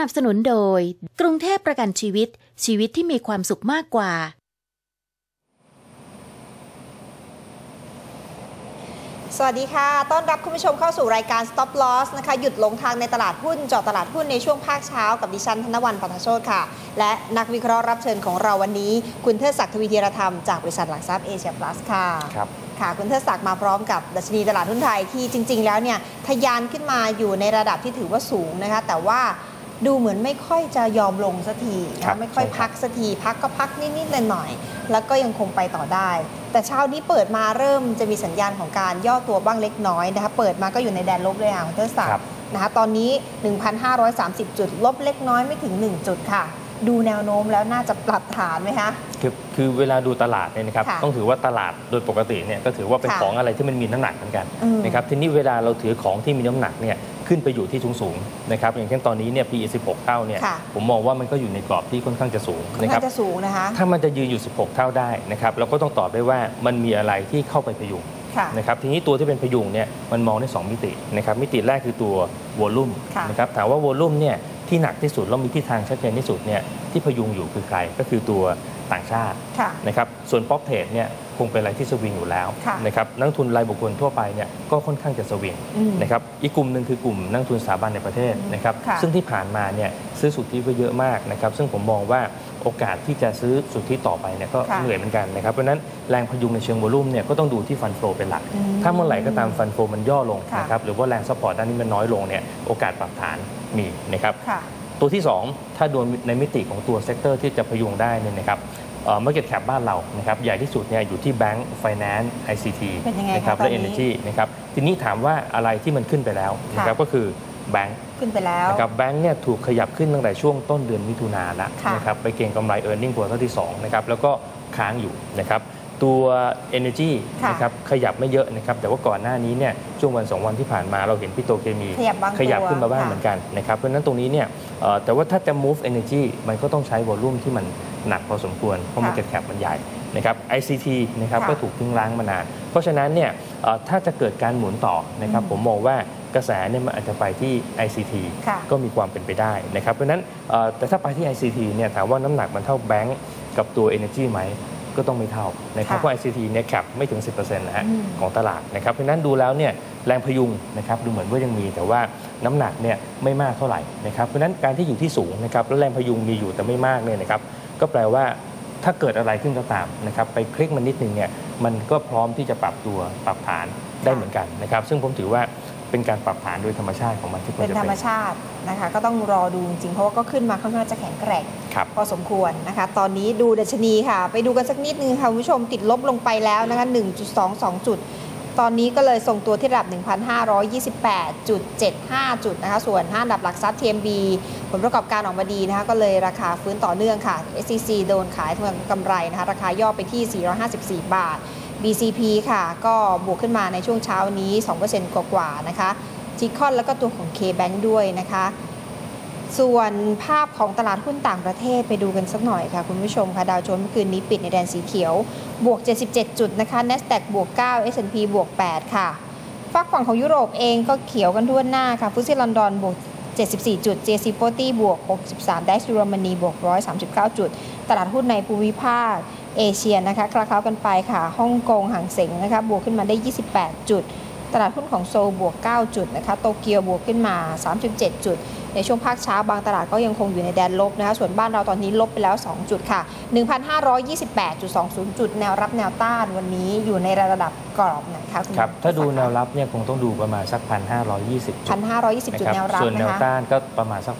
นับสนุนโดย กรุงเทพประกันชีวิต ชีวิตที่มีความสุขมากกว่า สวัสดีค่ะ ต้อนรับคุณผู้ชมเข้าสู่รายการ Stop Loss นะคะ หยุดลงทางในตลาดหุ้นเจาะตลาดหุ้นในช่วงภาคเช้ากับดิฉันธนวันปัทโชตค่ะ และนักวิเคราะห์รับเชิญของเราวันนี้ คุณเทิดศักดิ์ทวีธีรธรรมจากบริษัทหลักทรัพย์เอเชียพลัสค่ะ ครับค่ะ คุณเทิดศักดิ์มาพร้อมกับดัชนีตลาดหุ้นไทยที่จริง ๆ แล้วเนี่ยทะยานขึ้นมาอยู่ในระดับที่ถือว่าสูงนะคะ แต่ว่า ดูเหมือนไม่ค่อยจะยอมลงสักทีครันะบไม่ค่อยใช่ครับพักสักทีพักก็พักนิดๆหน่อยๆแล้วก็ยังคงไปต่อได้ แต่เช้านี้เปิดมาเริ่มจะมีสัญญาณของการย่อตัวบ้างเล็กน้อยนะคะเปิดมาก็อยู่ในแดนลบเลยค่ะคุณเทิดศักครัดิ์บนะคะตอนนี้ 1,530 จุด ลบเล็กน้อยไม่ถึง 1 จุดค่ะ ดูแนวโน้มแล้วน่าจะปรับฐานไหมคะคือคือเวลาดูตลาดเนี่ยนะครับค่ะต้องถือว่าตลาดโดยปกติเนี่ยก็ถือว่าเป็นค่ะของอะไรที่มันมีน้ำหนักเหมือนกันอืมนะครับทีนี้เวลาเราถือของที่มีน้ำหนักเนี่ย ขึ้นไปอยู่ที่สูงสูงๆนะครับอย่างเช่นตอนนี้เนี่ย PE 16 เท่าเนี่ยค่ะผมมองว่ามันก็อยู่ในกรอบที่ค่อนข้างจะสูงค่อนนะคข้ารับงจะสูงนะคะถ้ามันจะยืนอยู่ 16 เท่าได้นะครับเราก็ต้องตอบได้ว่ามันมีอะไรที่เข้าไปพยุงค่ะนะครับทีนี้ตัวที่เป็นพยุงเนี่ยมันมองได้ 2 มิตินะครับมิติแรกคือตัววอลลุ่มค่ะนะครับถามว่าวอลลุ่มเนี่ยที่หนักที่สุดแล้วมีที่ทางชัดเจนที่สุดเนี่ยที่พยุงอยู่คือใครก็คือตัวต่างชาติค่ะนะครับส่วนป๊อปเทรดเนี่ยค งเป็นอะไรที่สวิงอยู่แล้วค่ะนะครับนักลงทุนรายบุคคลทั่วไปเนี่ยก็ค่อนข้างจะสวิงอืมนะครับอีกกลุ่มหนึ่งคือกลุ่มนักลงทุนสถาบันในประเทศนะครับค่ะซึ่งที่ผ่านมาเนี่ยซื้อสุทธิไปเยอะมากนะครับซึ่งผมมองว่าโอกาสที่จะซื้อสุทธิต่อไปเนี่ยก็ค่ะเหนื่อยเหมือนกันนะครับเพราะฉะนั้นแรงพยุงในเชิงวอลุ่มเนี่ยก็ต้องดูที่ฟันโฟเป็นหลักอืมถ้าเมื่อไหร่ก็ตามฟันโฟมันย่อลงค่ะนะครับหรือว่าแรงซัพพอร์ตด้านนี้มันน้อยลงเนี่ยโอกาสปรับฐานมีนะครับค่ะตัวที่ 2 ถ้าดูในมิติของตัวเซกเตอร์ที่จะพยุงได้เนี่ยนะครับ เมื่อเก็ตแคปบ้านเรานะครับใหญ่ที่สุดเนี่ยอยู่ที่แบงก์ไฟแนนซ์ไอซีทีเป็นยังไงคะนะครับตอนและนี้ Energy นะครับทีนี้ถามว่าอะไรที่มันขึ้นไปแล้วนะครับก็คือแบงก์ขึ้นไปแล้วนะครับแบงก์เนี่ยถูกขยับขึ้นตั้งแต่ช่วงต้นเดือนมิถุนายนแล้วค่ะนะครับไปเก็งกำไร e a r n i n g ควอเตอร์ที่2นะครับแล้วก็ค้างอยู่นะครับ ตัว Energy ค่ะนะครับขยับไม่เยอะนะครับแต่ว่าก่อนหน้านี้เนี่ยช่วงวัน 2 วันที่ผ่านมาเราเห็นปิโตรเคมีขยับบางตัวขยับขึ้นมาบ้างค่ะ เหมือนกันนะครับเพราะฉะนั้นตรงนี้เนี่ยเอ่อแต่ว่าถ้าจะ move energy มันก็ต้องใช้ volume ที่มันหนักพอสมควร เพราะ ค่ะ market cap มันใหญ่นะครับ ICT นะครับค่ะก็ถูกทิ้งร้างมานาน เพราะฉะนั้นเนี่ยเอ่อถ้าจะเกิดการหมุนต่อนะครับอืมผมมองว่ากระแสเนี่ยมันอาจจะไปที่ ICT ค่ะ ก็มีความเป็นไปได้นะครับเพราะฉะนั้นเอ่อแต่ถ้าไปที่ ICT เนี่ยถามว่าน้ำหนักมันเท่าแบงก์กับตัว Energy ไหม ก็ต้องไม่เท่านะครับค่ะเพราะ ICT เนี่ยแคปไม่ถึง 10%นะฮะอืมของตลาดนะครับเพราะฉะนั้นดูแล้วเนี่ยแรงพยุงนะครับดูเหมือนว่ายังมีแต่ว่าน้ำหนักเนี่ยไม่มากเท่าไหร่นะครับเพราะฉะนั้นการที่อยู่ที่สูงนะครับแล้วแรงพยุงมีอยู่แต่ไม่มากเนี่ยนะครับก็แปลว่าถ้าเกิดอะไรขึ้นก็ตามนะครับไปคลิกมันนิดนึงเนี่ยมันก็พร้อมที่จะปรับตัวปรับฐานได้เหมือนกันนะครับซึ่งผมถือว่า เป็นการปรับฐานโดยธรรมชาติของมันที่ควรเป็นจะธรเป็รมนชาตินะคะ ก็ต้องรอดูจริงๆเพราะว่าก็ขึ้นมาค่อนข้างจะแข็งแกร่งครับพอสมควรนะคะ ตอนนี้ดูดัชนีค่ะ ไปดูกันสักนิดนึงค่ะคุณผู้ชมติดลบลงไปแล้วนะคะ1.22 จุด ตอนนี้ก็เลยส่งตัวที่ระดับ 1,528.75 จุดนะคะ ส่วน5อันดับหลักทรัพย์ TMB ผลประกอบการออกมาดีนะคะ ก็เลยราคาฟื้นต่อเนื่องค่ะ SCC โดนขายทำกำไรนะคะ ราคาย่อไปที่ 454 บาท BCP ค่ะ ก็บวกขึ้นมาในช่วงเช้านี้ 2%กว่าๆนะคะจิคอนแล้วก็ตัวของ K-Bank ด้วยนะคะ ส่วนภาพของตลาดหุ้นต่างประเทศไปดูกันสักหน่อยค่ะคุณผู้ชมค่ะ ดาวโจนส์เมื่อคืนนี้ปิดในแดนสีเขียว บวก 77 จุดนะคะ NASDAQ บวก 9 S&P บวก 8 ค่ะฝั่งฝั่งของยุโรปเองก็เขียวกันทั่วหน้าค่ะฟุตซี่ลอนดอนบวก74 จุด JC 40บวก 63ดัชเยอรมนีบวก 139 จุด ตลาดหุ้นในภูมิภาค เอเชียนะคะคลาเคล้ากันไปค่ะฮ่องกงหางเสงนะคะบวกขึ้นมาได้ 28 จุด ตลาดหุ้นของโซลบวก 9 จุดนะคะโตเกียวบวกขึ้นมา 37 จุด ในช่วงภาคเช้าบางตลาดก็ยังคงอยู่ในแดนลบนะคะส่วนบ้านเราตอนนี้ลบไปแล้ว 2 จุดค่ะ 1,528.20 จุด แนวรับแนวต้านวันนี้อยู่ในระดับกรอบไหนคะคุณครับถ้าดูศักดิ์แนวรับเนี่ยคงต้องดูประมาณสัก 1,520จุด1,520 จุดนะแนควรับรับส่วนแนนะวคะต้านก็ประมาณสัก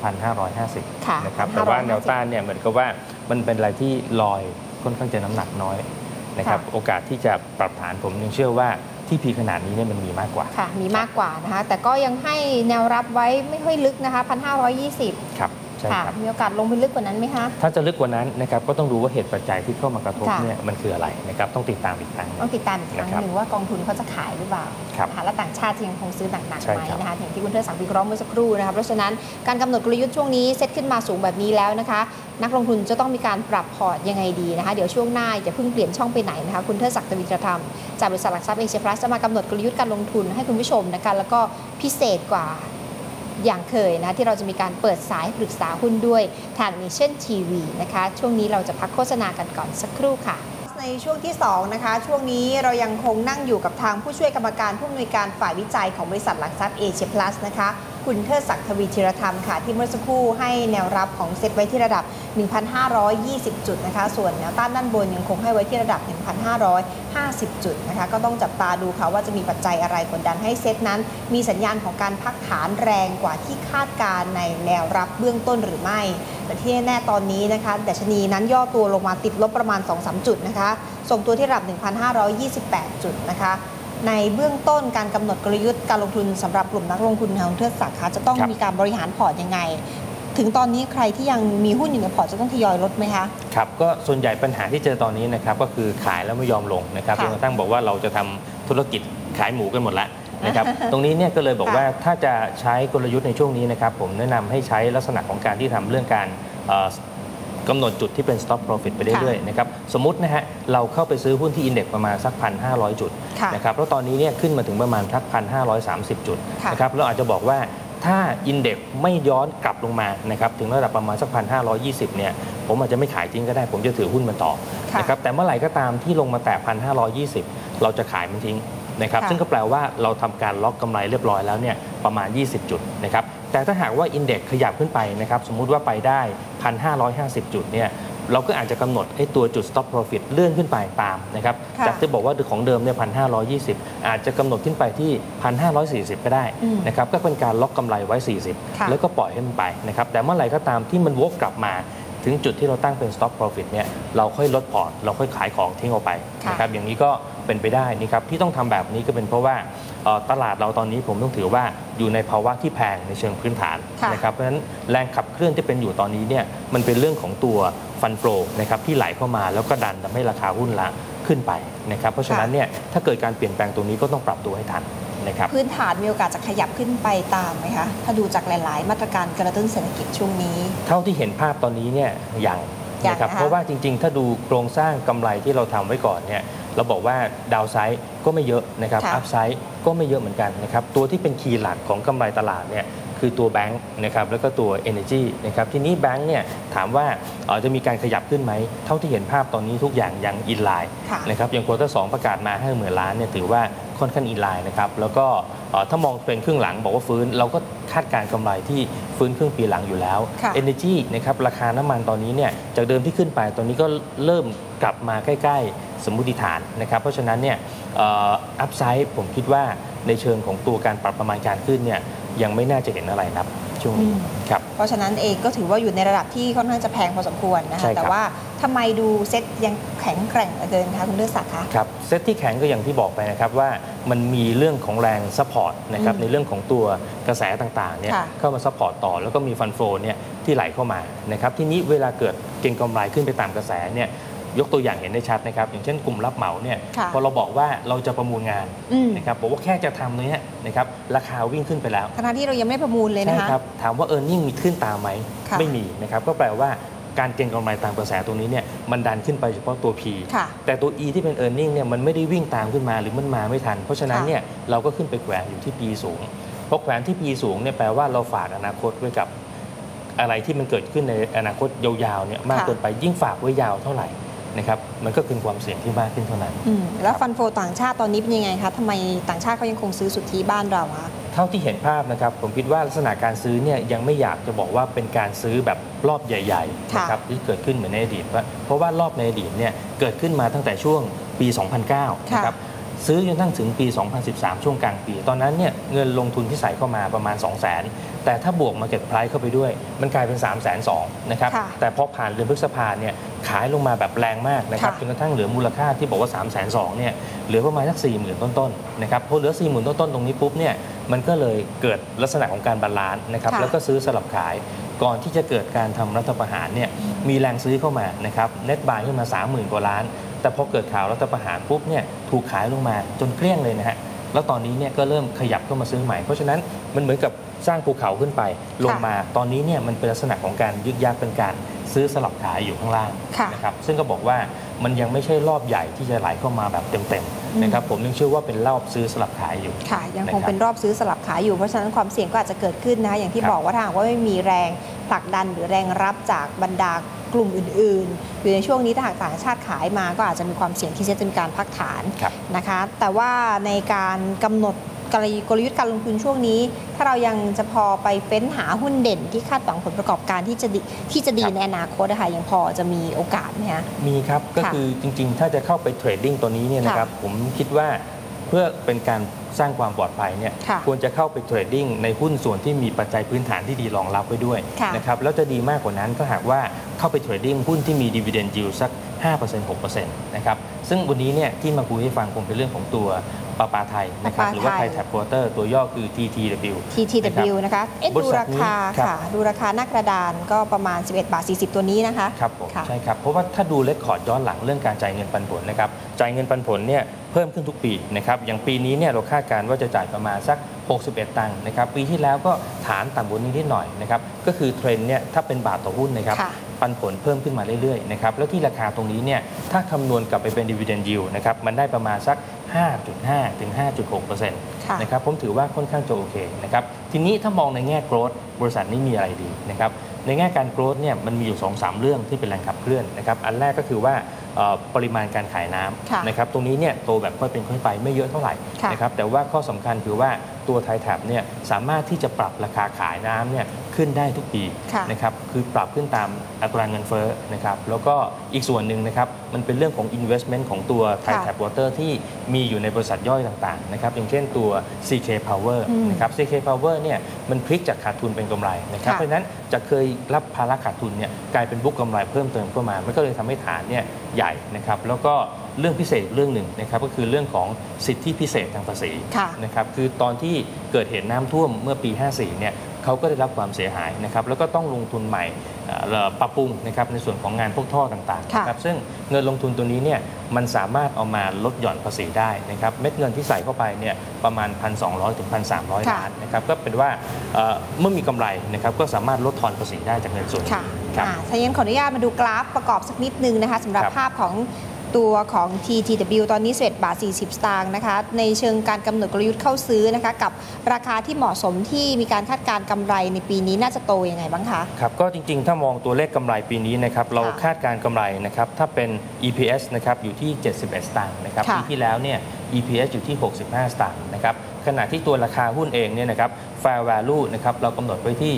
1,550ค่ะนะครับแต่ว่า1,550แนวต้านเนี่ยเหมือนกับว่ามันเป็นอะไรที่ลอย ค่อนข้างจะน้ำหนักน้อยนะครับค่ะโอกาสที่จะปรับฐานผมยังเชื่อว่าที่พีขนาดนี้เนี่ยมันมีมากกว่าค่ะมีมากกว่านะคะแต่ก็ยังให้แนวรับไว้ไม่ค่อยลึกนะคะ1,520ครับ ใช่ค่ะครับมีโอกาสลงไปลึกกว่านั้นไหมคะ ถ้าจะลึกกว่านั้นนะครับก็ต้องดูว่าเหตุปัจจัยที่เข้ามากระทบค่ะเนี่ยมันคืออะไรนะครับต้องติดตามอีกครั้งหนึ่งต้องติดตามอีกครั้งนะครับหนึ่งว่ากองทุนเขาจะขายหรือเปล่าครับนะคะและต่างชาติจะยังคงซื้อหนักๆใช่ไหมครับนะคะอย่างที่คุณเทิดสังวิเคราะห์เมื่อสักครู่นะคะเพราะฉะนั้นการกำหนดกลยุทธ์ช่วงนี้เซตขึ้นมาสูงแบบนี้แล้วนะคะ นักลงทุนจะต้องมีการปรับพอร์ตยังไงดีนะคะเดี๋ยวช่วงหน้าจะเพิ่งเปลี่ยนช่องไปไหนนะคะคุณเทิดศักดิ์ตวิตรธรรมจากบริษัทหลักทรัพย์เอเชียพลัสจะมากำหนดกลยุทธ์การลงทุนให้คุณผู้ชมนะคะแล้วก็พิเศษกว่า อย่างเคยนะที่เราจะมีการเปิดสายปรึกษาหุ้นด้วยทางมีเช่นทีวีนะคะช่วงนี้เราจะพักโฆษณากันก่อนสักครู่ค่ะในช่วงที่ 2 นะคะ ช่วงนี้เรายังคงนั่งอยู่กับทางผู้ช่วยกรรมการผู้อำนวยการฝ่ายวิจัยของบริษัทหลักทรัพย์เอเชียพลัสนะคะ คุณเทิดศักดิ์ทวีธีรธรรมค่ะ ที่เมื่อสักครู่ให้แนวรับของเซตไว้ที่ระดับ 1,520 จุดนะคะ ส่วนแนวต้านด้านบนยังคงให้ไว้ที่ระดับ 1,550 จุดนะคะ ก็ต้องจับตาดูค่ะว่าจะมีปัจจัยอะไรกดดันให้เซตนั้น มีสัญญาณของการพักฐานแรงกว่าที่คาดการในแนวรับเบื้องต้นหรือไม่แต่ที่แน่ตอนนี้นะคะดัชนีนั้นย่อตัวลงมาติดลบประมาณ 2-3 จุดนะคะ ส่งตัวที่ระดับ 1,528 จุดนะคะ ในเบื้องต้นการกำหนดกลยุทธ์การลงทุนสำหรับกลุ่มนักลงทุนทางเทือกศักดิ์คะจะต้องครับมีการบริหารพอร์ตยังไง ถึงตอนนี้ใครที่ยังมีหุ้นอยู่ในพอร์ตจะต้องทยอยลดไหมคะครับก็ส่วนใหญ่ปัญหาที่เจอตอนนี้นะครับก็คือขายแล้วไม่ยอมลงนะครับค่ะจนกระทั่งบอกว่าเราจะทำธุรกิจขายหมูกันหมดแล้วนะครับตรงนี้เนี่ยก็เลยบอกค่ะว่าถ้าจะใช้กลยุทธ์ในช่วงนี้นะครับผมแนะนำให้ใช้ลักษณะของการที่ทำเรื่องการเอ่อ กำหนดจุดที่เป็น stop profit ไปเรื่อยๆนะครับสมมตินะฮะเราเข้าไปซื้อหุ้นที่อินเด็กซ์ประมาณสักพันห้าจุดค่ะนะครับแล้วตอนนี้เนี่ยขึ้นมาถึงประมาณสักพันห้าจุดค่ะนะครับเราอาจจะบอกว่าถ้าอินเด็กซ์ไม่ย้อนกลับลงมานะครับถึงระดับประมาณสักพันห้าเนี่ยผมอาจจะไม่ขายจริงก็ได้ ผมจะถือหุ้นมันต่อค่ะนะครับแต่เมื่อไหร่ก็ตามที่ลงมาแตะพันห้าเราจะขายมันทิ้งนะครับค่ะซึ่งก็แปลว่าเราทำการล็อกกำไรเรียบร้อยแล้วเนี่ยประมาณ 20 จุดนะครับ แต่ถ้าหากว่าอินเด็กซ์ขยับขึ้นไปนะครับสมมุติว่าไปได้ 1,550 จุดเนี่ยเราก็อาจจะกำหนดไอ้ตัวจุด stop profit เลื่อนขึ้นไปตามนะครับค่ะจากที่บอกว่าของเดิมเนี่ย1,520อาจจะกำหนดขึ้นไปที่ 1,540 ก็ได้อืมนะครับ ก็เป็นการล็อกกำไรไว้ค่ะ40 แล้วก็ปล่อยให้มันไปนะครับ แต่เมื่อไหร่ก็ตามที่มันวกกลับมาถึงจุดที่เราตั้งเป็น stop profit เนี่ยเราค่อยลดพอร์ต เราค่อยขายของทิ้งออกไปค่ะนะครับอย่างนี้ก็เป็นไปได้นะครับที่ต้องทำแบบนี้ก็เป็นเพราะว่าเอ่อ ตลาดเราตอนนี้ผมต้องถือว่าอยู่ในภาวะที่แพงในเชิงพื้นฐานค่ะนะครับเพราะฉะนั้นแรงขับเคลื่อนที่เป็นอยู่ตอนนี้เนี่ยมันเป็นเรื่องของตัวฟันโฟนะครับที่ไหลเข้ามาแล้วก็ดันทำให้ราคาหุ้นละขึ้นไปนะครับเพราะฉะนั้นเนี่ยถ้าเกิดการเปลี่ยนแปลงตรงนี้ก็ต้องปรับตัวให้ทันนะครับพื้นฐานมีโอกาสจะขยับขึ้นไปตามไหมคะถ้าดูจากหลาย ๆ มาตรการกระตุ้นเศรษฐกิจช่วงนี้ เท่าที่เห็นภาพตอนนี้เนี่ยยังยังนะครับนะคะเพราะว่าจริง ๆ ถ้าดูโครงสร้างกำไรที่เราทำไว้ก่อนเนี่ย เราบอกว่าดาวไซด์ก็ไม่เยอะนะครับค่ะอัพไซด์ก็ไม่เยอะเหมือนกันนะครับตัวที่เป็นคีย์หลักของกำไรตลาดเนี่ยคือตัวแบงค์นะครับแล้วก็ตัว Energy นะครับทีนี้แบงค์เนี่ยถามว่าเอ่อจะมีการขยับขึ้นไหม เท่าที่เห็นภาพตอนนี้ทุกอย่างยังอินไลน์ค่ะนะครับอย่างควอเตอร์สประกาศมา5 0,000 ล้านเนี่ยถือว่า ค่อนข้างอินไลน์นะครับแล้วก็เอ่อถ้ามองเป็นครึ่งหลังบอกว่าฟื้น เราก็คาดการณ์กำไรที่ฟื้นครึ่งปีหลังอยู่แล้วค่ะ Energy นะครับราคาน้ำมันตอนนี้เนี่ยจากเดิมที่ขึ้นไปตอนนี้ก็เริ่มกลับมาใกล้ ๆ สมมุติฐานนะครับเพราะฉะนั้นเนี่ยอัพไซด์ผมคิดว่าในเชิงของตัวการปรับประมาณการขึ้นเนี่ยยังไม่น่าจะเห็นอะไรนับ ช่วงนี้อืมครับ เพราะฉะนั้นเองก็ถือว่าอยู่ในระดับที่ค่อนข้างจะแพงพอสมควรนะใช่คะครับแต่ว่าทำไมดูเซ็ตยังแข็งแกร่งเหลือเกินคะคุณเลือดศักดิ์คะครับเซตที่แข็งก็อย่างที่บอกไปนะครับว่ามันมีเรื่องของแรงซัพพอร์ตนะครับอืมในเรื่องของตัวกระแสต่างๆเนี่ยค่ะเข้ามาซัพพอร์ตต่อแล้วก็มีฟันโฟเนี่ยที่ไหลเข้ามานะครับทีนี้เวลาเกิดเก็งกำไรขึ้นไปตามกระแสเนี่ย ยกตัวอย่างเห็นได้ชัดนะครับ อย่างเช่นกลุ่มรับเหมาเนี่ยค่ะพอเราบอกว่าเราจะประมูลงานอืมนะครับบอกว่าแค่จะทำเนี้ยนะครับราคาวิ่งขึ้นไปแล้วทั้งๆที่เรายังไม่ประมูลเลยใช่นะคะครับถามว่า e a r n i n g มีขึ้นตามไหมค่ะไม่มีนะครับก็แปลว่าการเก็งกำไรตามกระแสตรงนี้เนี่ยมันดันขึ้นไปเฉพาะตัว P ค่ะแต่ตัว E ที่เป็น e a r n i n g เนี่ยมันไม่ได้วิ่งตามขึ้นมาหรือมันมาไม่ทัน เพราะฉะนั้นค่ะเนี่ยเราก็ขึ้นไปแขวนอยู่ที่ P สูงเพราะแขวนที่ P สูงเนี่ยแปลว่าเราฝากอนาคตไว้กับอะไรที่มันเกิดขึ้นในอนาคตยาวๆเนี่ยมากค่ะเกินไปยิ่งฝากไว้ยาวเท่าไหร่ นะครับมันก็คือความเสี่ยงที่มากขึ้นเท่านั้น อืมแล้วฟันโฟต่างชาติตอนนี้เป็นยังไงคะทำไมต่างชาติเขายังคงซื้อสุทธิบ้านเราคะ เท่าที่เห็นภาพนะครับ ผมคิดว่าลักษณะการซื้อเนี่ยยังไม่อยากจะบอกว่าเป็นการซื้อแบบรอบใหญ่ๆค่ะนะครับที่เกิดขึ้นเหมือนในอดีตว่าเพราะว่ารอบในอดีตเนี่ยเกิดขึ้นมาตั้งแต่ช่วงปี 2009นะครับซื้อจนตั้งถึงปี 2013 ช่วงกลางปี ตอนนั้นเนี่ยเงินลงทุนที่ใส่เข้ามาประมาณ 2 0 0 0 0 0 แต่ถ้าบวก Market Price เข้าไปด้วย มันกลายเป็น 3 2 0 0 0นะครับค่ะแต่พอผ่านเดือนพฤษภาเนี่ยขายลงมาแบบแรงมากนะครับค่ะจนกระทั่งเหลือมูลค่าที่บอกว่า 3 2 0 0 0เนี่ยเหลือประมาณสัก4 0,000 ต้นๆนะครับพอเหลือ 4 0,000 ต้นๆตรงนี้ปุ๊บเนี่ยมันก็เลยเกิดลักษณะของการบาลานซ์นะครับค่ะแล้วก็ซื้อสลับขาย ก่อนที่จะเกิดการทำรัฐประหารเนี่ยมีแรงซื้อเข้ามานะครับเน็ตบายขึ้นมา 30,000 กว่าล้าน แต่พอเกิดข่าวรัฐประหารปุ๊บเนี่ยถูกขายลงมาจนเกลี้ยงเลยนะฮะแล้วตอนนี้เนี่ยก็เริ่มขยับเข้ามาซื้อใหม่ เพราะฉะนั้นมันเหมือนกับ สร้างภูเขาขึ้นไปลงมาตอนนี้เนี่ยมันเป็นลักษณะของการยึกยักเป็นการซื้อสลับขายอยู่ข้างล่างค่ะนะครับซึ่งก็บอกว่ามันยังไม่ใช่รอบใหญ่ที่จะไหลเข้ามาแบบเต็มอืมๆนะครับผมยังเชื่อว่าเป็นรอบซื้อสลับขายอยู่ค่ะยังคงนะครับเป็นรอบซื้อสลับขายอยู่เพราะฉะนั้นความเสี่ยงก็อาจจะเกิดขึ้นนะคะอย่างที่ครับบอกว่าถ้าหากว่าไม่มีแรงผลักดันหรือแรงรับจากบรรดากลุ่มอื่นๆหรือในช่วงนี้ถ้าหากต่างชาติขายมาก็อาจจะมีความเสี่ยงที่จะเป็นการพักฐานครับนะคะ แต่ว่าในการกำหนด กลยุกลยุทธ์การลงทุนช่วงนี้ ถ้าเรายังจะพอไปเฟ้นหาหุ้นเด่นที่คาดหวังผลประกอบการที่จะดีที่จะดีครับในอนาคตนะคะยังพอจะมีโอกาสไหมคะมีครับก็ค่ะคือจริงๆ ถ้าจะเข้าไปเทรดดิ้งตัวนี้เนี่ยนะครับผมคิดว่าเพื่อเป็นการสร้างความปลอดภัยเนี่ยค่ะควรจะเข้าไปเทรดดิ้งในหุ้นส่วนที่มีปัจจัยพื้นฐานที่ดีรองรับไว้ด้วยค่ะนะครับแล้วจะดีมากกว่านั้นก็หากว่าเข้าไปเทรดดิ้งหุ้นที่มีดีเวเดนยิวสัก5% 6%นะครับ ซึ่งวันนี้เนี่ยที่มาคุยให้ฟังคงเป็นเรื่องของตัวปาปาไทยนะครับปาปาไทยหรือว่าไทยแท็บโปรเตอร์ ตัวย่อคือ TTW TTW นะคะเอ๊ะบริดูษัทรานี้คาครับค่ะ ดูราคาหน้ากระดานก็ประมาณ 11 บาท 40 ตัวนี้นะคะครับผมค่ะใช่ครับ เพราะว่าถ้าดูเลคคอร์ดย้อนหลังเรื่องการจ่ายเงินปันผลนะครับจ่ายเงินปันผลเนี่ยเพิ่มขึ้นทุกปีนะครับอย่างปีนี้เนี่ยเราคาดการณ์ว่าจะจ่ายประมาณสัก 61 ตังค์นะครับปีที่แล้วก็ฐานต่ำกว่านี้นิดหน่อยนะครับก็คือเทรนด์เนี่ยถ้าเป็นบาทต่อหุ้นนะครับค่ะ ปันผลเพิ่มขึ้นมาเรื่อยๆนะครับแล้วที่ราคาตรงนี้เนี่ยถ้าคำนวณกลับไปเป็น dividend yield นะครับมันได้ประมาณสัก 5.5 ถึง 5.6%ค่ะนะครับผมถือว่าค่อนข้างจะโอเคนะครับทีนี้ถ้ามองในแง่ growth บริษัทนี้มีอะไรดีนะครับในแง่การ growth เนี่ยมันมีอยู่ 2-3 เรื่องที่เป็นแรงขับเคลื่อนนะครับอันแรกก็คือว่าเอ่อปริมาณการขายน้ค่ะำนะครับตรงนี้เนี่ยโตแบบค่อยเป็นค่อยไปไม่เยอะเท่าไหร่ค่ะนะครับแต่ว่าข้อสำคัญคือว่า ตัวไทยแท็บเนี่ยสามารถที่จะปรับราคาขายน้ำเนี่ยขึ้นได้ทุกปีค่ะนะครับคือปรับขึ้นตามอัตราเงินเฟ้อนะครับแล้วก็อีกส่วนหนึ่งนะครับมันเป็นเรื่องของ investment ของตัวไทยค่ะแท็บวอเตอร์ที่มีอยู่ในบริษัทย่อยต่างๆนะครับอย่างเช่นตัว CK Power อืมนะครับ CK Power เนี่ยมันพลิกจากขาดทุนเป็นกำไรนะครับค่ะเพราะฉะนั้นจะเคยรับภาระขาดทุนเนี่ยกลายเป็นบุ๊กกำไรเพิ่มเติมเข้ามา มันก็เลยทำให้ฐานเนี่ยใหญ่นะครับแล้วก็ เรื่องพิเศษอีกเรื่องหนึ่งนะครับก็คือเรื่องของสิทธิพิเศษทางภาษีค่ะนะครับคือตอนที่เกิดเหตุน้ำท่วมเมื่อปี 54 เนี่ยเขาก็ได้รับความเสียหายนะครับแล้วก็ต้องลงทุนใหม่เอ่อปรับปรุงนะครับในส่วนของงานพวกท่อต่างๆค่ะนะครับซึ่งเงินลงทุนตัวนี้เนี่ยมันสามารถเอามาลดหย่อนภาษีได้นะครับเม็ดเงินที่ใส่เข้าไปเนี่ยประมาณ 1,200ถึง1,300ค่ะล้านนะครับก็เป็นว่าเอ่อเมื่อมีกำไรนะครับก็สามารถลดทอนภาษีได้จากเงินส่วนนี้ค่ะครับอ่าถ้าอย่างนั้นขออนุญาตมาดูกราฟประกอบสักนิดนึงนะคะสำหรับครับภาพของ ตัวของ TTW ตอนนี้11บาท 40 สตางค์นะคะ ในเชิงการกำหนดกลยุทธ์เข้าซื้อนะคะ กับราคาที่เหมาะสมที่มีการคาดการณ์กำไรในปีนี้น่าจะโตยังไงบ้างคะ ครับก็จริงๆ ถ้ามองตัวเลขกำไรปีนี้นะครับเราค่ะคาดการณ์กำไรนะครับถ้าเป็น EPS นะครับอยู่ที่ 71 สตางค์นะครับค่ะปีที่แล้วเนี่ย EPS อยู่ที่ 65 สตางค์นะครับขณะที่ตัวราคาหุ้นเองเนี่ยนะครับ Fair Value นะครับเรากำหนดไว้ที่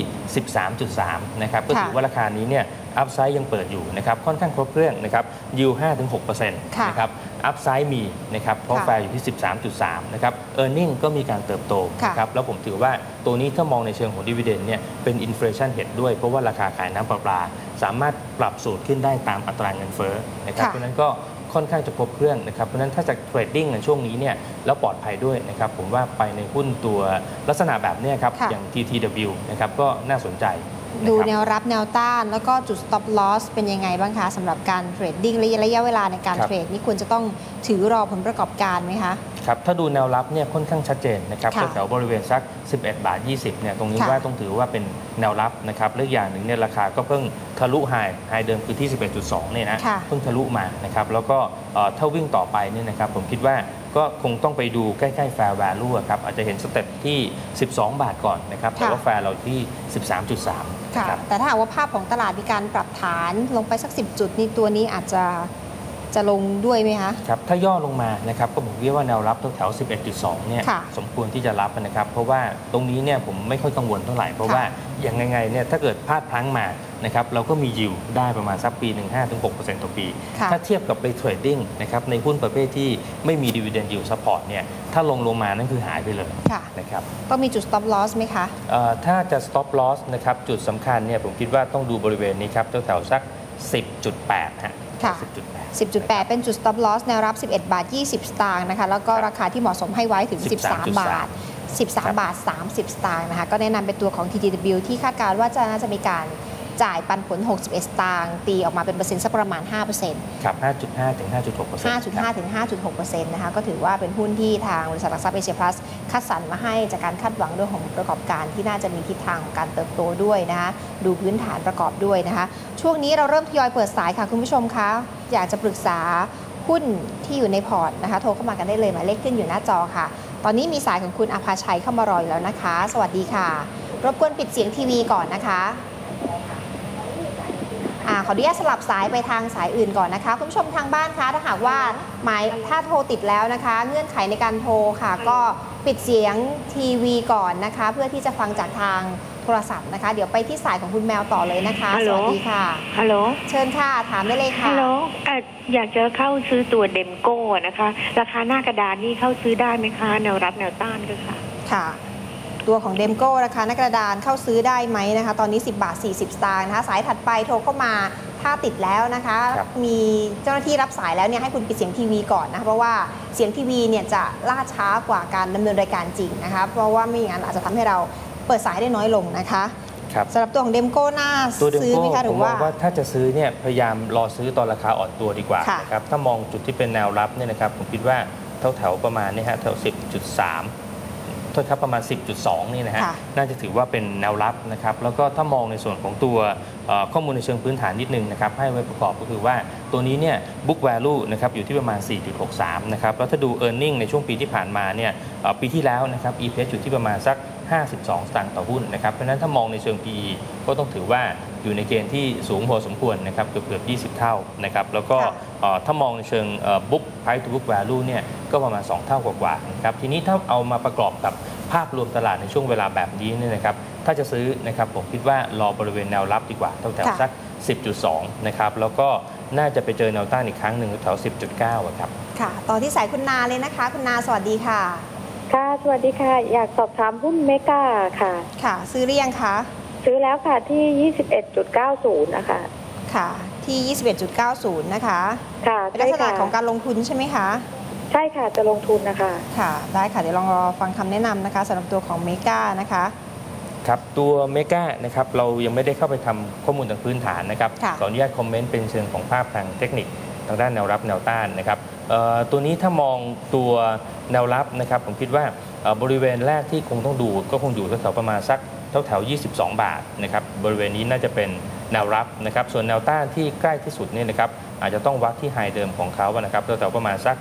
13.3 นะครับก็ถือว่าราคานี้เนี่ย อัพไซด์ยังเปิดอยู่นะครับค่อนข้างครบเครื่องนะครับยิว5-6%นค่ะะครับอัพไซด์มีนะครับเพราะค่ะแฟร์อยู่ที่ 13.3 นะครับเออร์เน็งก็มีการเติบโตค่ะนะครับแล้วผมถือว่าตัวนี้ถ้ามองในเชิงของดีเวเดนเนี่ยเป็นอินฟล t ชันเห็ดด้วย เพราะว่าราคาขายน้ำประปาสามารถปรับสูตรขึ้นได้ตามอัตราเงินเฟ้อนะครับค่ะเพราะฉะนั้นก็ค่อนข้างจะครบเครื่องนะครับ เพราะฉะนั้นถ้าจะเทรดดิ้งในช่วงนี้เนี่ยแล้วปลอดภัยด้วยนะครับ ผมว่าไปในหุ้นตัวลักษณะแบบเนี้ยครับค่ะอย่าง TTW นะครับก็น่าสนใจนะ ดูครับแนวรับแนวต้าน แล้วก็จุด stop loss เป็นยังไงบ้างคะสำหรับการเทรดดิ้งระยะเวลาในการครับเทรดนี่ควรจะต้องถือรอผลประกอบการไหมคะครับถ้าดูแนวรับเนี่ยค่อนข้างชัดเจนนะครับค่ะแถวๆบริเวณสัก 11 บาท 20เนี่ยตรงนี้ค่ะว่าต้องถือว่าเป็นแนวรับนะครับและอีกอย่างหนึ่งเนี่ยราคาก็เพิ่งทะลุไฮไฮเดิมคือที่ 11.2เนี่ยนะค่ะเพิ่งทะลุมานะครับแล้วก็เอ่อถ้าวิ่งต่อไปเนี่ยนะครับผมคิดว่าก็คงต้องไปดูใกล้ๆ fair value อะครับอาจจะเห็นสเต็ปที่ 12 บาทก่อนนะครับแต่ว่าค่ะแฟร์เราที่ 13.3 ค่ะนะครับแต่ถ้าหากว่าภาพของตลาดมีการปรับฐานลงไปสัก 10 จุดนี่ตัวนี้อาจจะ จะลงด้วยไหมคะ ครับ ถ้าย่อลงมานะครับก็ผมเรียกว่าแนวรับแถวๆ11.2 เนี่ยค่ะสมควรที่จะรับนะครับ เพราะว่าตรงนี้เนี่ยผมไม่ค่อยกังวลเท่าไหร่ เพราะค่ะว่าอย่างไงๆเนี่ยถ้าเกิดพลาดพลั้งมานะครับเราก็มียิวได้ประมาณสักปีหนึ่ง5-6%ต่อปีค่ะถ้าเทียบกับไปเทรดดิ้งนะครับในหุ้นประเภทที่ไม่มีดีเวเดนยิวซัพพอร์ตเนี่ยถ้าลงลงมานั่นคือหายไปเลยค่ะนะครับต้องมีจุด stop loss ไหมคะเอ่อถ้าจะ stop loss นะครับจุดสำคัญเนี่ยผมคิดว่าต้องดูบริเวณนี้ครับแถวๆสัก 10.8 ฮะค่ะ10.8 10.8 เป็นจุด stop loss แนวรับ 11 บาท 20 สตางค์นะคะ แล้วก็ราคาที่เหมาะสมให้ไว้ถึง 13 บาท 13 บาท 30 สตางค์นะคะ ก็แนะนำเป็นตัวของ TTW ที่คาดการณ์ว่าจะน่าจะมีการ จ่ายปันผล 61 สตางค์ตีออกมาเป็นเปอร์เซ็นต์สักประมาณ 5%ครับ 5.5 ถึง 5.6เปอร์เซ็นต์5.5 ถึง 5.6%นะคะ ก็ถือว่าเป็นหุ้นที่ทางบริษัทหลักทรัพย์เอเชียพลัสคัดสรรมาให้จากการคาดหวังเรื่องของประกอบการที่น่าจะมีทิศทางของการเติบโตด้วยนะคะ ดูพื้นฐานประกอบด้วยนะคะ ช่วงนี้เราเริ่มทยอยเปิดสายค่ะคุณผู้ชมคะ อยากจะปรึกษาหุ้นที่อยู่ในพอร์ตนะคะ โทรเข้ามากันได้เลยหมายเลขขึ้นอยู่หน้าจอค่ะ ตอนนี้มีสายของคุณอาภาชัยเข้ามารออยู่แล้วนะคะ สวัสดีค่ะ รบกวนปิดเสียงทีวีก่อนนะคะ อ่าขออนุญาตสลับสายไปทางสายอื่นก่อนนะคะ คุณผู้ชมทางบ้านคะถ้าหากว่าหมายถ้าโทรติดแล้วนะคะ เงื่อนไขในการโทรค่ะ ก็ปิดเสียงทีวีก่อนนะคะ เพื่อที่จะฟังจากทางโทรศัพท์นะคะ เดี๋ยวไปที่สายของคุณแมวต่อเลยนะคะ ฮัลสโหล วัสดีค่ะ ฮัลโหล เชิญค่ะ ถามได้เลยค่ะฮัลโหลเอ่ออยากจะเข้าซื้อตัวเดมโก้นะคะ ราคาหน้ากระดานนี่เข้าซื้อได้ไหมคะ แนวรับแนวต้านก็ค่ะ ค่ะ ตัวของเดมโก้ราคาหน้ากระดานเข้าซื้อได้ไหมนะคะ ตอนนี้ 10 บาท 40 สตางค์นะคะ สายถัดไปโทรเข้ามาถ้าติดแล้วนะคะครับมีเจ้าหน้าที่รับสายแล้วเนี่ยให้คุณปิดเสียงทีวีก่อนนะคะเพราะว่าเสียงทีวีเนี่ยจะล่าช้ากว่าการดำเนินรายการจริงนะคะเพราะว่าไม่อย่างนั้นอาจจะทำให้เราเปิดสายได้น้อยลงนะคะครับสำหรับตัวของเดมโก้น่าตัวเดมซื้อโก้ไหมคะหผรืมอมอว่างว่าถ้าจะซื้อเนี่ยพยายามรอซื้อตอนราคาอ่อนตัวดีกว่าค่ะนะครับถ้ามองจุดที่เป็นแนวรับเนี่ยนะครับผมคิดว่าแถวแถวๆประมาณเนี่ยฮะแถว 10.3 โทษครับประมาณ 10.2 นี่นะฮะ ค่ะน่าจะถือว่าเป็นแนวรับนะครับ แล้วก็ถ้ามองในส่วนของตัวเอ่อข้อมูลในเชิงพื้นฐานนิดนึงนะครับ ให้ไว้ประกอบก็คือว่าตัวนี้เนี่ย book value นะครับอยู่ที่ประมาณ 4.63 นะครับ แล้วถ้าดู e a r n i n g ในช่วงปีที่ผ่านมาเนี่ยเอ่อปีที่แล้วนะครับ EPS อยู่ที่ประมาณสัก 52 สตางค์ต่อหุ้นนะครับ เพราะฉะนั้นถ้ามองในเชิง PE ก็ต้องถือว่า อยู่ในเกณฑ์ที่สูงพอสมควรนะครับเกือบเกือบ20 เท่านะครับแล้วก็ค่ะเอ่อถ้ามองในเชิงเอ่อ book price to book value เนี่ยก็ประมาณ 2 เท่ากว่าๆนะครับทีนี้ถ้าเอามาประกอบกับภาพรวมตลาดในช่วงเวลาแบบนี้เนี่ยนะครับถ้าจะซื้อนะครับผมคิดว่ารอบริเวณแนวรับดีกว่าแถวค่ะๆสัก 10.2 นะครับแล้วก็น่าจะไปเจอแนวต้านอีกครั้งหนึ่งแถว 10.9อะครับ ค่ะ ต่อที่สายคุณนาเลยนะคะ คุณนาสวัสดีค่ะ ค่ะ สวัสดีค่ะ อยากสอบถามหุ้นเมกาค่ะ ค่ะ ซื้อหรือยังคะ ซื้อแล้วค่ะที่ 21.90 นะคะ ค่ะ ที่ 21.90 นะคะ ค่ะเป็นลัใช่กษณะค่ะของการลงทุนใช่ไหมคะ ใช่ค่ะ จะลงทุนนะคะ ค่ะ ได้ค่ะ เดี๋ยวลองรอฟังคำแนะนำนะคะสำหรับตัวของเมกานะคะครับตัวเมกานะครับเรายังไม่ได้เข้าไปทำข้อมูลทางพื้นฐานนะครับค่ะขออนุญาตคอมเมนต์เป็นเชิงของภาพทางเทคนิคทางด้านแนวรับแนวต้านนะครับเอ่อตัวนี้ถ้ามองตัวแนวรับนะครับผมคิดว่าเอ่อบริเวณแรกที่คงต้องดูก็คงอยู่แถวๆประมาณสัก แถวแถวๆ22 บาทนะครับบริเวณนี้น่าจะเป็นแนวรับนะครับส่วนแนวต้านที่ใกล้ที่สุดเนี่ยนะครับอาจจะต้องวัดที่ไฮเดิมของเขานะครับแถวๆประมาณสัก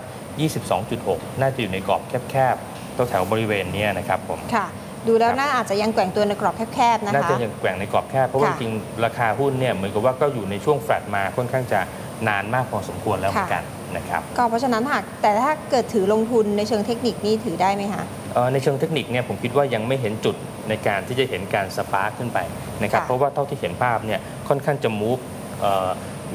22.6 น่าจะอยู่ในกรอบแคบๆแถวๆบริเวณเนี้ยนะครับผมค่ะดูแล้วครับน่าอาจจะยังแกว่งตัวในกรอบแคบๆนะน่าคะจะยังแกว่งในกรอบแคบ เพราะว่าค่ะจริงๆราคาหุ้นเนี่ยเหมือนกับว่าก็อยู่ในช่วงแฟลตมาค่อนข้างจะนานมากพอสมควรแล้วเหมือนกันนะครับ ก็เพราะฉะนั้นหากแต่ถ้าเกิดถือลงทุนในเชิงเทคนิคนี่ถือได้ไหมคะเอ่อ ในเชิงเทคนิคเนี่ยผมคิดว่ายังไม่เห็นจุดในการที่จะเห็นการสปาร์คขึ้นไปนะครับค่ะเพราะว่าเท่าที่เห็นภาพเนี่ยค่อนข้างจะมูฟ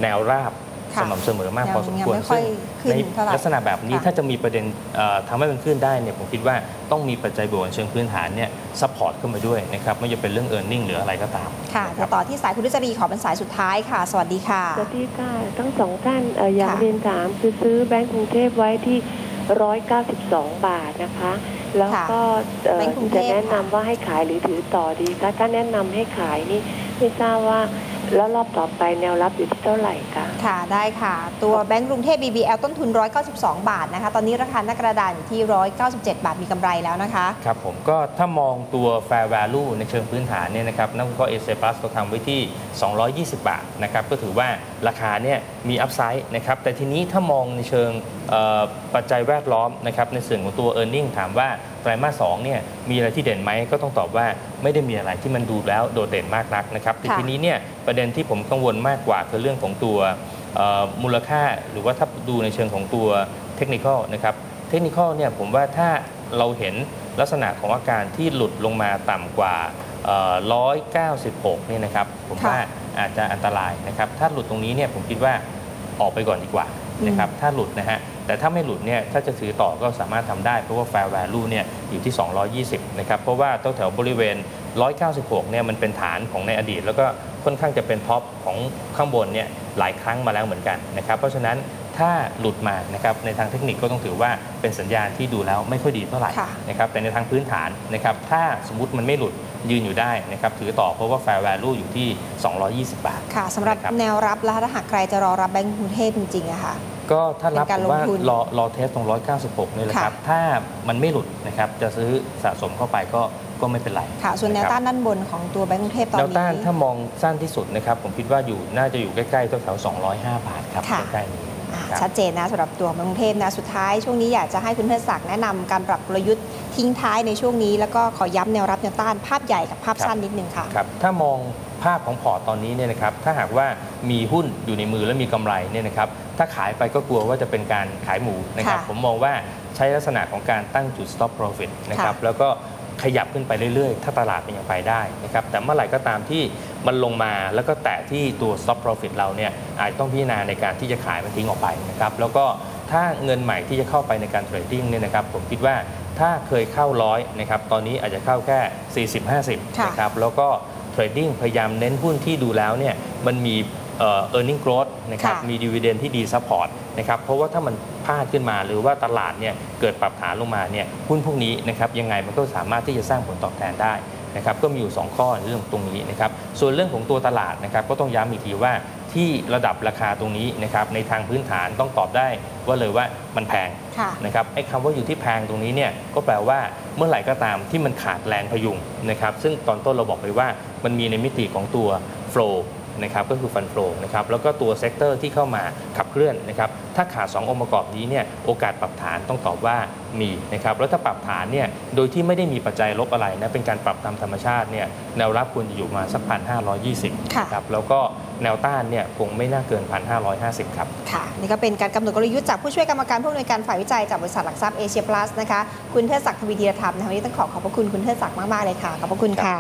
แนวราบค่ะสม่ำเสมอมากยังพอสมควรยังไม่ค่อยขึ้นในเท่าไหร่ลักษณะแบบนี้ค่ะถ้าจะมีประเด็นเอ่อทำให้มันขึ้นได้เนี่ยผมคิดว่าต้องมีปัจจัยบวกในเชิงพื้นฐานเนี่ยซัพพอร์ตขึ้นมาด้วยนะครับไม่ว่าจะเป็นเรื่อง e a r n i n g หรืออะไรก็ตาม ค่ะนะคเดี๋รัยบวต่อที่สายคุณรุจรีขอเป็นสายสุดท้ายค่ะ สวัสดีค่ะ สวัสดีค่ะ ทั้งสองท่านเอ่ออยากค่ะเรียนถามคือซื้อแบงก์กรุงเทพไว้ที่ 192 บาทนะคะ แล้วก็เอ่อแบงก์กรุงเทจะพ แนะนำว่าให้ขายหรือถือต่อดีคะถ้าแนะนำให้ขายนี่ไม่ทราบว่าแล้วรอบต่อไปแนวรับอยู่ที่เท่าไหร่คะ ค่ะได้ค่ะ ตัวแบงก์กรุงเทพ BBL ต้นทุน 192 บาทนะคะ ตอนนี้ราคาหน้ากระดานอยู่ที่ 197 บาทมีกำไรแล้วนะคะ ครับผมก็ถ้ามองตัว fair value ในเชิงพื้นฐานเนี่ยนะครับนักวิเคราะห์เอเซปัสเราทำไว้ที่ 220 บาทนะครับก็ถือว่าราคาเนี่ยมีอัพไซด์นะครับแต่ทีนี้ถ้ามองในเชิงเอ่อปัจจัยแวดล้อมนะครับในส่วนของตัว e a r n i n g ถามว่าไตรมาส2เนี่ยมีอะไรที่เด่นไหมก็ต้องตอบว่าไม่ได้มีอะไรที่มันดูแล้วโดดเด่นมากนักนะครับแต่ค่ะทีนี้เนี่ยประเด็นที่ผมกังวลมากกว่าคือเรื่องของตัวเอ่อ มูลค่าหรือว่าถ้าดูในเชิงของตัวเทคนิคนะครับเทคนิคเนี่ยผมว่าถ้าเราเห็นลักษณะของอาการที่หลุดลงมาต่ำกว่าเอ่อ196 เนี่ยนะครับผมค่ะว่าอาจจะอันตรายนะครับถ้าหลุดตรงนี้เนี่ยผมคิดว่าออกไปก่อนดีกว่านะครับถ้าหลุดนะฮะแต่ถ้าไม่หลุดเนี่ยถ้าจะถือต่อก็สามารถทำได้ เพราะว่า fair value เนี่ยอยู่ที่ 220 นะครับ เพราะว่าแถวๆบริเวณ 196 เนี่ยมันเป็นฐานของในอดีต แล้วก็ ค่อนข้างจะเป็นท็อปของข้างบนเนี่ยหลายครั้งมาแล้วเหมือนกันนะครับเพราะฉะนั้นถ้าหลุดมานะครับในทางเทคนิคก็ต้องถือว่าเป็นสัญญาณที่ดูแล้วไม่ค่อยดีเท่าไหร่ค่ะนะครับแต่ในทางพื้นฐานนะครับถ้าสมมติมันไม่หลุดยืนอยู่ได้นะครับถือต่อเพราะว่า fair value อยู่ที่ 220 บาท ค่ะสำหรับนะครับแนวรับแล้วถ้าหากใครจะรอรับแบงก์กรุงเทพจริงๆอะค่ะก็ถ้ารับเป็นการผมว่าลงทุนรอรอเทสตรง 196 นี่แหละครับค่ะถ้ามันไม่หลุดนะครับจะซื้อสะสมเข้าไปก็ ก็ไม่เป็นไรค่ะ ส่วนแนวะครับต้านด้านบนของตัวแบงก์กรุงเทพตอนแนวนี้ต้านถ้ามองสั้นที่สุดนะครับผมคิดว่าอยู่น่าจะอยู่ใกล้ๆแถวๆ205 บาทครับค่ะใกล้ๆนี้อ่าครับชัดเจนนะสำหรับตัวแบงก์กรุงเทพนะสุดท้ายช่วงนี้อยากจะให้คุณเทิดศักดิ์แนะนำการปรับกลยุทธ์ทิ้งท้ายในช่วงนี้ แล้วก็ขอย้ำแนวรับแนวต้านภาพใหญ่กับภาพสั้นนิดนึงค่ะครับถ้ามองภาพของพอร์ตตอนนี้เนี่ยนะครับถ้าหากว่ามีหุ้นอยู่ในมือและมีกำไรเนี่ยนะครับถ้าขายไปก็กลัวว่าจะเป็นการขายหมูนะครับค่ะผมมองว่าใช้ลักษณะของการตั้งจุด stop profit นะครับค่ะแล้วก็ ขยับขึ้นไปเรื่อยๆ ถ้าตลาดมันยังไปได้นะครับแต่เมื่อไหร่ก็ตามที่มันลงมาแล้วก็แตะที่ตัว stop profit เราเนี่ยอาจต้องพิจารณาในการที่จะขายมันทิ้งออกไปนะครับแล้วก็ถ้าเงินใหม่ที่จะเข้าไปในการเทรดดิ้งเนี่ยนะครับผมคิดว่าถ้าเคยเข้าร้อยนะครับตอนนี้อาจจะเข้าแค่ 40-50ค่ะนะครับแล้วก็เทรดดิ้งพยายามเน้นหุ้นที่ดูแล้วเนี่ยมันมี เอ่อ earning growth นะครับค่ะมี dividend ที่ดี support นะครับเพราะว่าถ้ามันพลาดขึ้นมาหรือว่าตลาดเนี่ยเกิดปรับฐานลงมาเนี่ยหุ้นพวกนี้นะครับยังไงมันก็สามารถที่จะสร้างผลตอบแทนได้นะครับก็มีอยู่ 2 ข้อในเรื่องตรงนี้นะครับส่วนเรื่องของตัวตลาดนะครับก็ต้องย้ำอีกทีว่าที่ระดับราคาตรงนี้นะครับในทางพื้นฐานต้องตอบได้ว่าเลยว่ามันแพง ค่ะ นะครับไอ้คำว่าอยู่ที่แพงตรงนี้เนี่ยก็แปลว่าเมื่อไหร่ก็ตามที่มันขาดแรงพยุงนะครับซึ่งตอนต้นเราบอกไปว่ามันมีในมิติของตัว flow นะครับก็คือฟันโฟนะครับแล้วก็ตัวเซกเตอร์ที่เข้ามาขับเคลื่อนนะครับถ้าขาด 2 องค์ประกอบนี้เนี่ยโอกาสปรับฐานต้องตอบว่ามีนะครับแล้วถ้าปรับฐานเนี่ยโดยที่ไม่ได้มีปัจจัยลบอะไรนะเป็นการปรับตามธรรมชาติเนี่ยแนวรับควรจะอยู่มาสักพันห้าร้อยยี่สิบค่ะครับแล้วก็แนวต้านเนี่ยคงไม่น่าเกินพันห้าร้อยห้าสิบครับค่ะนี่ก็เป็นการกำหนดกลยุทธ์จากผู้ช่วยกรรมการผู้อำนวยการฝ่ายวิจัยจากบริษัทหลักทรัพย์เอเชียพลัสนะคะคุณเทิดศักดิ์ทวีธีรธรรมนะคะวันนี้ต้องขอขอบพระคุณคุณเทิดศักดิ์มากๆเลยค่ะขอบพระคุณค่ะ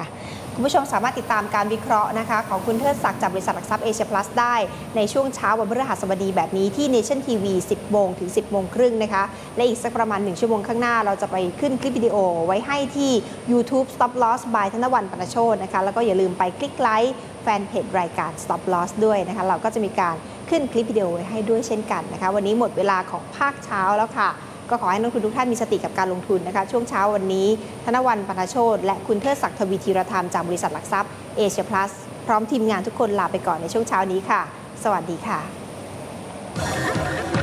คุณผู้ชมสามารถติดตามการวิเคราะห์นะคะของคุณเทิดศักดิ์จากบริษัทหลักทรัพย์เอเชียพลัสได้ ในช่วงเช้าวันพฤหัสบดีแบบนี้ที่ Nation TV 10 โมงถึง 10 โมงครึ่งนะคะและอีกสักประมาณ 1 ชั่วโมงข้างหน้า เราจะไปขึ้นคลิปวิดีโอไว้ให้ที่ YouTube Stop Loss by ธนวันปนโชตนะคะแล้วก็อย่าลืมไปคลิกไลค์แฟนเพจรายการ Stop Loss ด้วยนะคะเราก็จะมีการขึ้นคลิปวิดีโอไว้ให้ด้วยเช่นกันนะคะวันนี้หมดเวลาของภาคเช้าแล้วค่ะ ก็ขอให้นักทุนทุกท่านมีสติกับการลงทุนนะคะ ช่วงเช้าวันนี้ ธนวันปนโชตและคุณเทิดศักดิ์ทวีธีรธรรมจากบริษัทหลักทรัพย์เอเชียพลัสพร้อมทีมงานทุกคนลาไปก่อนในช่วงเช้านี้ค่ะ สวัสดีค่ะ